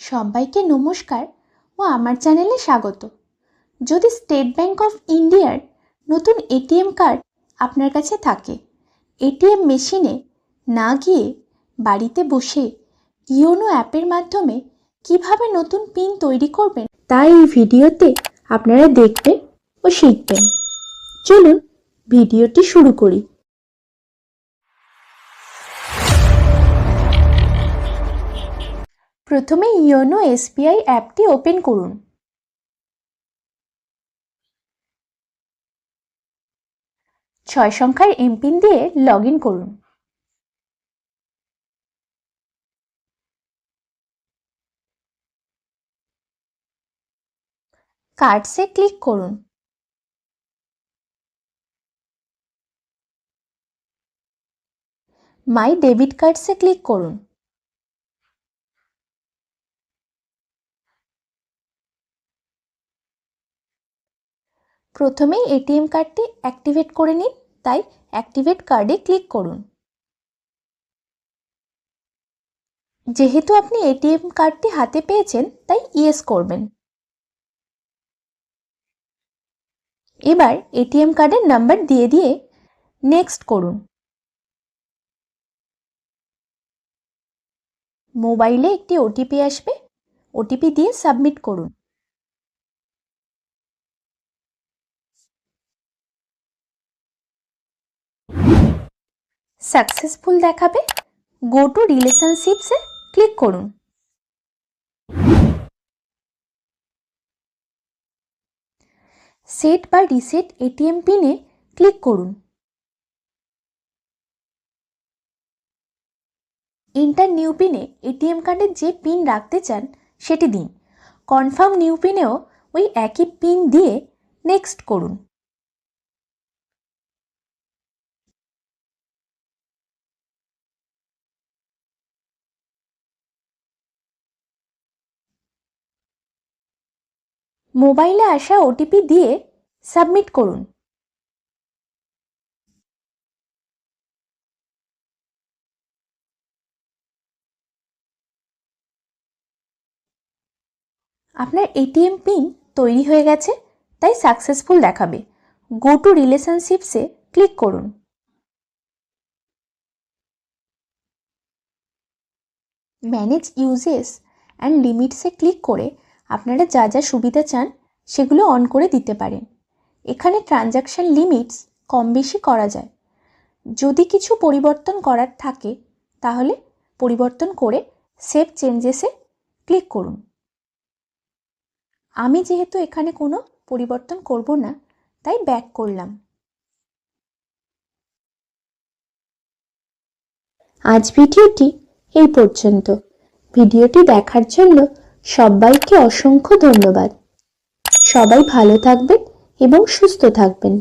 সবাইকে নমস্কার ও আমার চ্যানেলে স্বাগত। যদি স্টেট ব্যাংক অফ ইন্ডিয়ার নতুন এটিএম কার্ড আপনার কাছে থাকে, এটিএম মেশিনে না গিয়ে বাড়িতে বসে ইওনো অ্যাপের মাধ্যমে কীভাবে নতুন পিন তৈরি করবেন, তা এই ভিডিওতে আপনারা দেখবেন ও শিখবেন। চলুন ভিডিওটি শুরু করি। প্রথমে ইওনো এসবিআই অ্যাপটি ওপেন করুন। ছয় সংখ্যার এমপিন দিয়ে লগ করুন। কার্ডসে ক্লিক করুন। মাই ডেবিট কার্ডসে ক্লিক করুন। প্রথমেই এটিএম কার্ডটি অ্যাক্টিভেট করে নিন, তাই অ্যাক্টিভেট কার্ডে ক্লিক করুন। যেহেতু আপনি এটিএম কার্ডটি হাতে পেয়েছেন, তাই ইয়েস করবেন। এবার এটিএম কার্ডের নাম্বার দিয়ে দিয়ে নেক্সট করুন। মোবাইলে একটি ওটিপি আসবে ওটিপি দিয়ে সাবমিট করুন। সাকসেসফুল দেখাবে গো টু রিলেশনশিপসে ক্লিক করুন। সেট বা রিসেট এটিএম পিনে ক্লিক করুন। ইন্টার নিউ পিনে এটিএম কার্ডের যে পিন রাখতে চান, সেটি দিন। কনফার্ম নিউ পিনেও ওই একই পিন দিয়ে নেক্সট করুন। মোবাইলে আসা ওটিপি দিয়ে সাবমিট করুন। আপনার এটিএম পিন তৈরি হয়ে গেছে, তাই সাকসেসফুল দেখাবে। গো টু রিলেশনশিপসে ক্লিক করুন। ম্যানেজ ইউজেস অ্যান্ড লিমিটসে ক্লিক করে আপনারা যা যা সুবিধা চান, সেগুলো অন করে দিতে পারেন। এখানে ট্রানজাকশান লিমিটস কম বেশি করা যায়। যদি কিছু পরিবর্তন করার থাকে, তাহলে পরিবর্তন করে সেভ চেঞ্জেসে ক্লিক করুন। আমি যেহেতু এখানে কোনো পরিবর্তন করব না, তাই ব্যাক করলাম। আজ ভিডিওটি এই পর্যন্ত। ভিডিওটি দেখার জন্য সবাইকে অসংখ্য ধন্যবাদ। সবাই ভালো থাকবেন এবং সুস্থ থাকবেন।